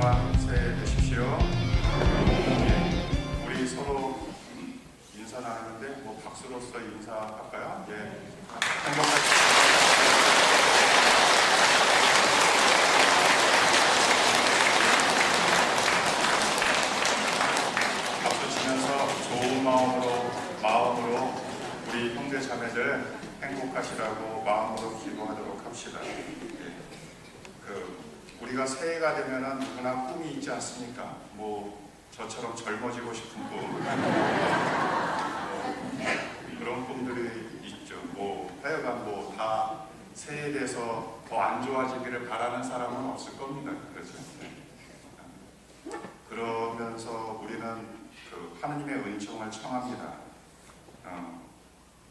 새해 되십시오. 예, 우리 서로 인사 나누는데 뭐 박수로서 인사할까요? 예. 행복하십시오. 마음으로 우리 형제 자매들 행복하시라고 마음으로 기도하도록 우리가 새해가 되면은 누구나 꿈이 있지 않습니까? 뭐 저처럼 젊어지고 싶은 꿈 뭐, 그런 꿈들이 있죠. 뭐 하여간 뭐 다 새해에 대해서 더 안 좋아지기를 바라는 사람은 없을 겁니다. 그렇죠? 네. 그러면서 우리는 그 하느님의 은총을 청합니다. 어,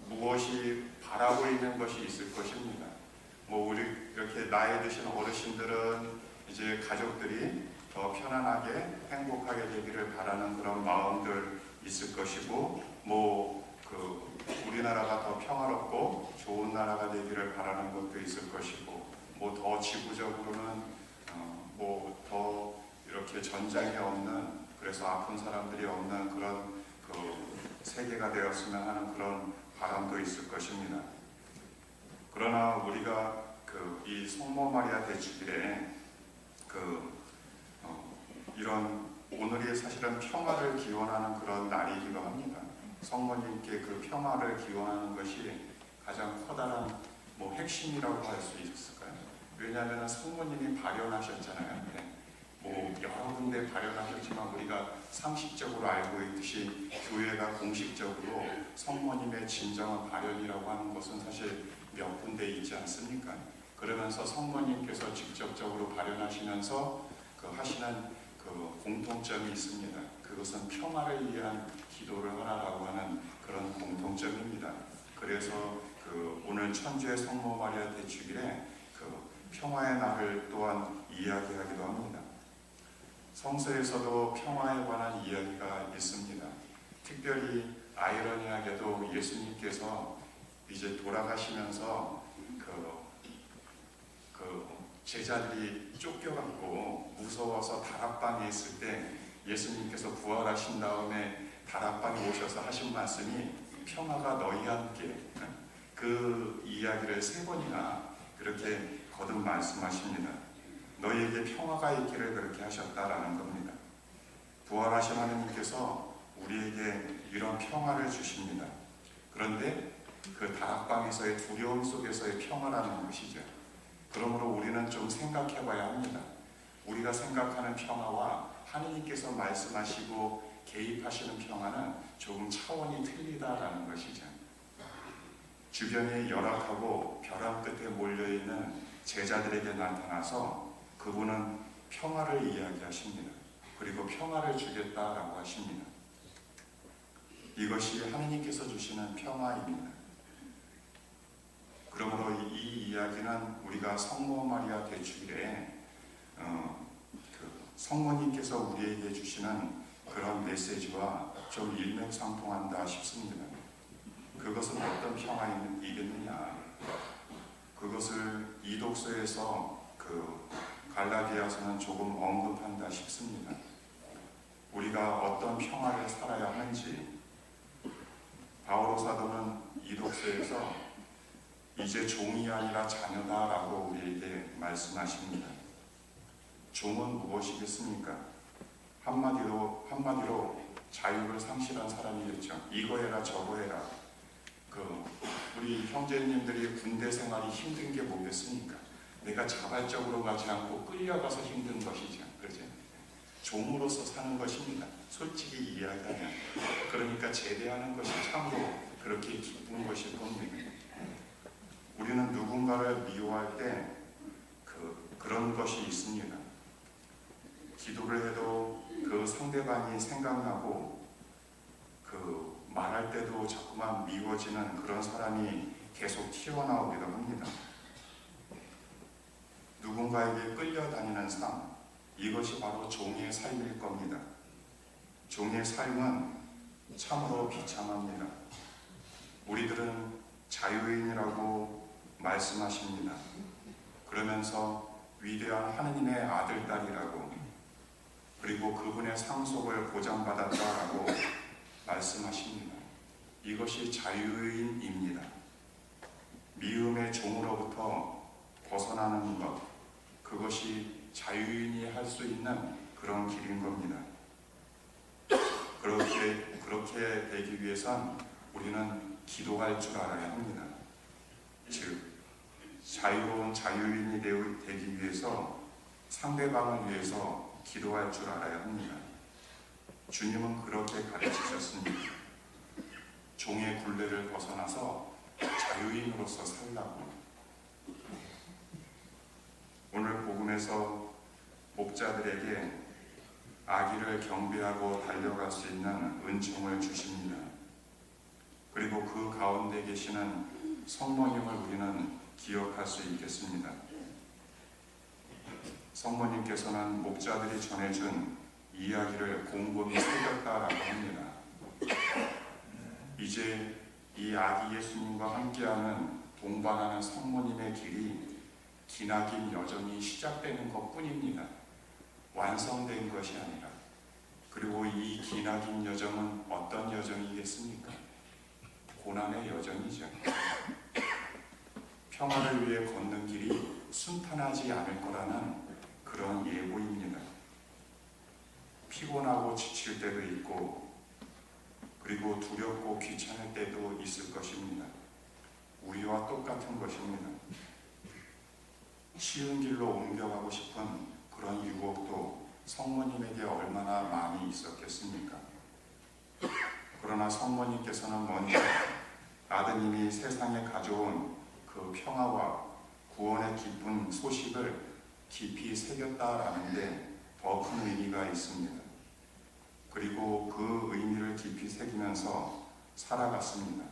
무엇이 바라고 있는 것이 있을 것입니다. 나이 드신 어르신들은 이제 가족들이 더 편안하게 행복하게 되기를 바라는 그런 마음들 있을 것이고 뭐 그 우리나라가 더 평화롭고 좋은 나라가 되기를 바라는 것도 있을 것이고 뭐 더 지구적으로는 어, 뭐더 이렇게 전쟁이 없는 그래서 아픈 사람들이 없는 그런 그 세계가 되었으면 하는 그런 바람도 있을 것입니다. 그러나 우리가 그 이 성모 마리아 대축일에 그 어, 이런 오늘이 사실은 평화를 기원하는 그런 날이기도 합니다. 성모님께 그 평화를 기원하는 것이 가장 커다란 뭐 핵심이라고 할 수 있을까요? 왜냐하면 성모님이 발현하셨잖아요. 네. 뭐 여러 군데 발현하셨지만 우리가 상식적으로 알고 있듯이 교회가 공식적으로 성모님의 진정한 발현이라고 하는 것은 사실 몇 군데 있지 않습니까? 그러면서 성모님께서 직접적으로 발현하시면서 그 하시는 그 공통점이 있습니다. 그것은 평화를 위한 기도를 하라라고 하는 그런 공통점입니다. 그래서 그 오늘 천주의 성모 마리아 대축일에 그 평화의 날을 또한 이야기하기도 합니다. 성서에서도 평화에 관한 이야기가 있습니다. 특별히 아이러니하게도 예수님께서 이제 돌아가시면서 그, 그 제자들이 쫓겨갔고 무서워서 다락방에 있을 때 예수님께서 부활하신 다음에 다락방에 오셔서 하신 말씀이 평화가 너희와 함께 그 이야기를 세 번이나 그렇게 거듭 말씀하십니다. 너희에게 평화가 있기를 그렇게 하셨다라는 겁니다. 부활하신 하나님께서 우리에게 이런 평화를 주십니다. 그런데 그 다락방에서의 두려움 속에서의 평화라는 것이죠. 그러므로 우리는 좀 생각해 봐야 합니다. 우리가 생각하는 평화와 하느님께서 말씀하시고 개입하시는 평화는 조금 차원이 틀리다라는 것이죠. 주변이 열악하고 벼랑 끝에 몰려있는 제자들에게 나타나서 그분은 평화를 이야기하십니다. 그리고 평화를 주겠다라고 하십니다. 이것이 하느님께서 주시는 평화입니다. 그러므로 이 이야기는 우리가 성모 마리아 대축일에 어, 그 성모님께서 우리에게 주시는 그런 메시지와 좀 일맥상통한다 싶습니다. 그것은 어떤 평화이겠느냐? 그것을 이독서에서 그 갈라디아서는 조금 언급한다 싶습니다. 우리가 어떤 평화를 살아야 하는지 바오로 사도는 이독서에서 이제 종이 아니라 자녀다라고 우리에게 말씀하십니다. 종은 무엇이겠습니까? 한마디로 한마디로 자유를 상실한 사람이겠죠. 이거 해라 저거 해라. 그 우리 형제님들이 군대 생활이 힘든 게 뭐겠습니까? 내가 자발적으로 가지 않고 끌려가서 힘든 것이죠. 그렇죠? 종으로서 사는 것입니다. 솔직히 이야기하면 그러니까 제대하는 것이 참으로 그렇게 기쁜 것일 겁니다. 우리는 누군가를 미워할 때 그, 그런 것이 있습니다. 기도를 해도 그 상대방이 생각나고 그 말할 때도 자꾸만 미워지는 그런 사람이 계속 튀어나오기도 합니다. 누군가에게 끌려다니는 삶, 이것이 바로 종의 삶일 겁니다. 종의 삶은 참으로 비참합니다. 우리들은 자유인이라고 말씀하십니다. 그러면서 위대한 하느님의 아들, 딸이라고 그리고 그분의 상속을 보장받았다라고 말씀하십니다. 이것이 자유인입니다. 미움의 종으로부터 벗어나는 것, 그것이 자유인이 할 수 있는 그런 길인 겁니다. 그렇게, 그렇게 되기 위해선 우리는 기도할 줄 알아야 합니다. 즉, 자유로운 자유인이 되기 위해서 상대방을 위해서 기도할 줄 알아야 합니다. 주님은 그렇게 가르치셨습니다. 종의 굴레를 벗어나서 자유인으로서 살라고. 오늘 복음에서 목자들에게 아기를 경배하고 달려갈 수 있는 은총을 주십니다. 그리고 그 가운데 계시는 성모님을 우리는 기억할 수 있겠습니다. 성모님께서는 목자들이 전해준 이야기를 곰곰이 새겼다라고 합니다. 이제 이 아기 예수님과 함께하는 동반하는 성모님의 길이 기나긴 여정이 시작되는 것 뿐입니다. 완성된 것이 아니라. 그리고 이 기나긴 여정은 어떤 여정이겠습니까? 고난의 여정이죠. 평화를 위해 걷는 길이 순탄하지 않을 거라는 그런 예고입니다. 피곤하고 지칠 때도 있고, 그리고 두렵고 귀찮을 때도 있을 것입니다. 우리와 똑같은 것입니다. 쉬운 길로 옮겨가고 싶은 그런 유혹도 성모님에게 얼마나 많이 있었겠습니까? 그러나 성모님께서는 먼저 아드님이 세상에 가져온 그 평화와 구원의 기쁜 소식을 깊이 새겼다라는데 더 큰 의미가 있습니다. 그리고 그 의미를 깊이 새기면서 살아갔습니다.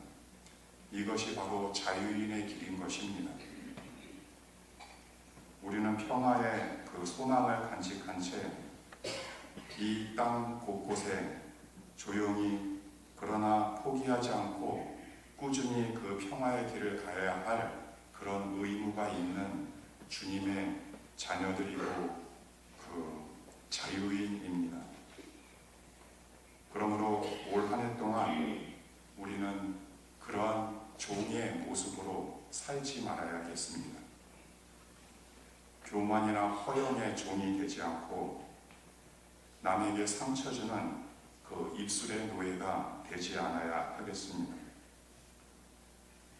이것이 바로 자유인의 길인 것입니다. 우리는 평화의 그 소망을 간직한 채 이 땅 곳곳에 조용히 그러나 포기하지 않고 꾸준히 그 평화의 길을 가야 할 그런 의무가 있는 주님의 자녀들이고 그 자유인입니다. 그러므로 올 한 해 동안 우리는 그러한 종의 모습으로 살지 말아야겠습니다. 교만이나 허영의 종이 되지 않고 남에게 상처 주는 그 입술의 노예가 되지 않아야 하겠습니다.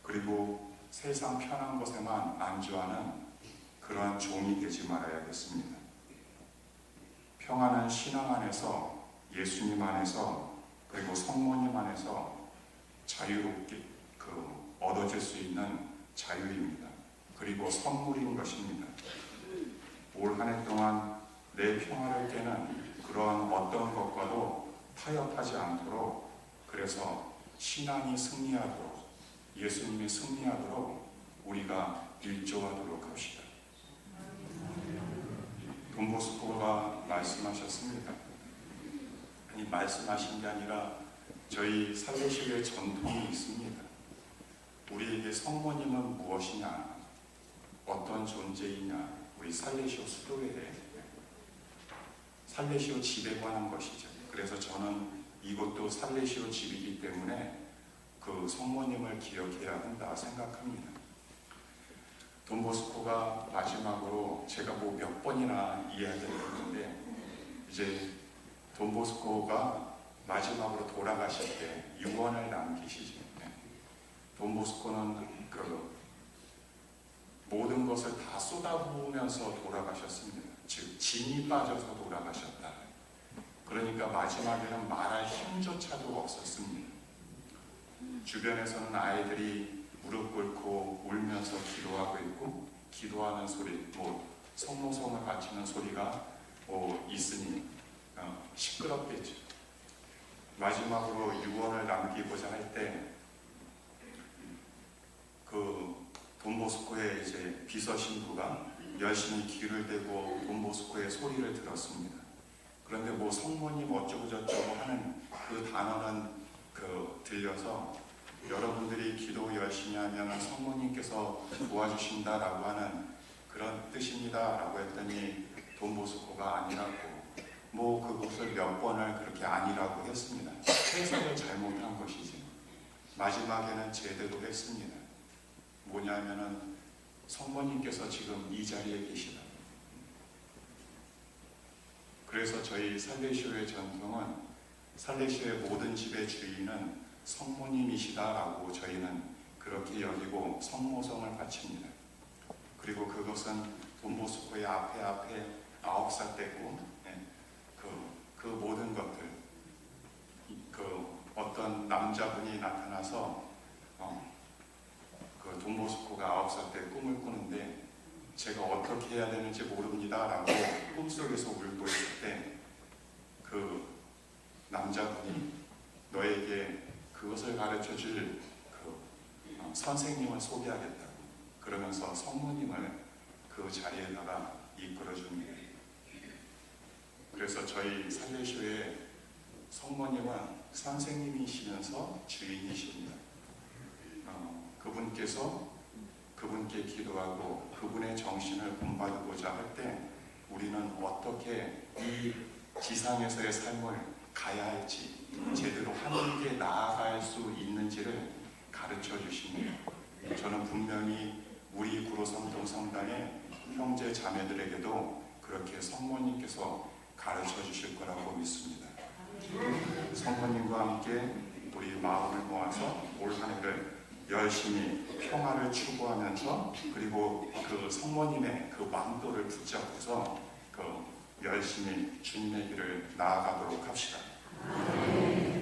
그리고 세상 편한 것에만 안주하는 그러한 종이 되지 말아야겠습니다. 평안한 신앙 안에서 예수님 안에서 그리고 성모님 안에서 자유롭게 그 얻어질 수 있는 자유입니다. 그리고 선물인 것입니다. 올 한 해 동안 내 평화를 깨는 그러한 어떤 것과도 타협하지 않도록 그래서 신앙이 승리하도록 예수님이 승리하도록 우리가 일조하도록 합시다. 돈보스코가 말씀하셨습니다. 아니 말씀하신 게 아니라 저희 살레시의 전통이 있습니다. 우리에게 성모님은 무엇이냐, 어떤 존재이냐, 우리 살레시오 수도회에 살레시오 집에 관한 것이죠. 그래서 저는 이곳도 살레시오 집이기 때문에 그 성모님을 기억해야 한다 생각합니다. 돈보스코가 마지막으로 제가 뭐 몇 번이나 이야기를 했는데 이제 돈보스코가 마지막으로 돌아가실 때 유언을 남기시죠. 네. 돈보스코는 그 모든 것을 다 쏟아부으면서 돌아가셨습니다. 즉 진이 빠져서 돌아가셨다. 그러니까 마지막에는 말할 힘조차도 없었습니다. 주변에서는 아이들이 무릎 꿇고 울면서 기도하고 있고 기도하는 소리, 뭐 성모성을 바치는 소리가 뭐 있으니 어, 시끄럽겠죠. 마지막으로 유언을 남기고자 할 때 그 돈보스코의 이제 비서 신부가 열심히 귀를 대고 돈보스코의 소리를 들었습니다. 그런데 뭐 성모님 어쩌고 저쩌고 하는 그 단어는 그 들려서 여러분들이 기도 열심히 하면 성모님께서 도와주신다라고 하는 그런 뜻입니다라고 했더니 돈보스코가 아니라고 뭐 그것을 몇 번을 그렇게 아니라고 했습니다. 해석을 잘못한 것이지. 마지막에는 제대로 했습니다. 뭐냐면은 성모님께서 지금 이 자리에 계시다. 그래서 저희 살레시오의 전통은 살레시오의 모든 집의 주인은 성모님이시다라고 저희는 그렇게 여기고 성모성을 바칩니다. 그리고 그것은 돈보스코의 앞에 앞에 아홉 살 때고 그, 그 모든 것들 이- 그 어떤 남자분이 나타나서 어, 그 돈보스코가 아홉 살 때 꿈을 꾸는데 제가 어떻게 해야 되는지 모릅니다라고 꿈속에서 울고 있을 때 그 남자분이 그것을 가르쳐 줄그 어, 선생님을 소개하겠다고 그러면서 성모님을 그 자리에다가 이끌어 줍니다. 그래서 저희 살레쇼의 성모님은 선생님이시면서 주인이십니다. 어, 그분께서 그분께 기도하고 그분의 정신을 본받고자 할 때 우리는 어떻게 이 지상에서의 삶을 가야 할지 제대로 하나님께 나아갈 수 있는지를 가르쳐 주십니다. 저는 분명히 우리 구로성동 성당의 형제 자매들에게도 그렇게 성모님께서 가르쳐 주실 거라고 믿습니다. 성모님과 함께 우리 마음을 모아서 올 한 해를 열심히 평화를 추구하면서 그리고 그 성모님의 그 왕도를 붙잡고서 그 열심히 주님의 길을 나아가도록 합시다. 저희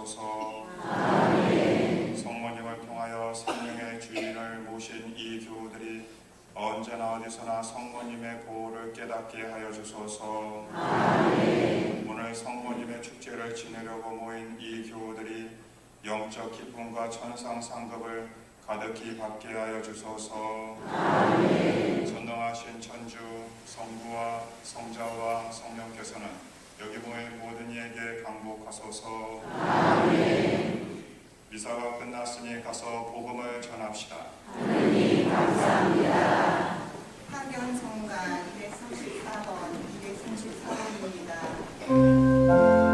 강복하소서. 성모님을 통하여 생명의 주인을 모신 이 교우들이 언제나 어디서나 성모님의 보호를 깨닫게 하여 주소서. 오늘 성모님의 축제를 지내려고 모인 이 교우들이 영적 기쁨과 천상 상급을 가득히 받게 하여 주소서. 전능하신 천주 성부와 성자와 성령께서는 여기 모인 모든 이에게 강복하소서. 미사가 끝났으니 가서 복음을 전합시다. 학연 성가 234번, 234번입니다.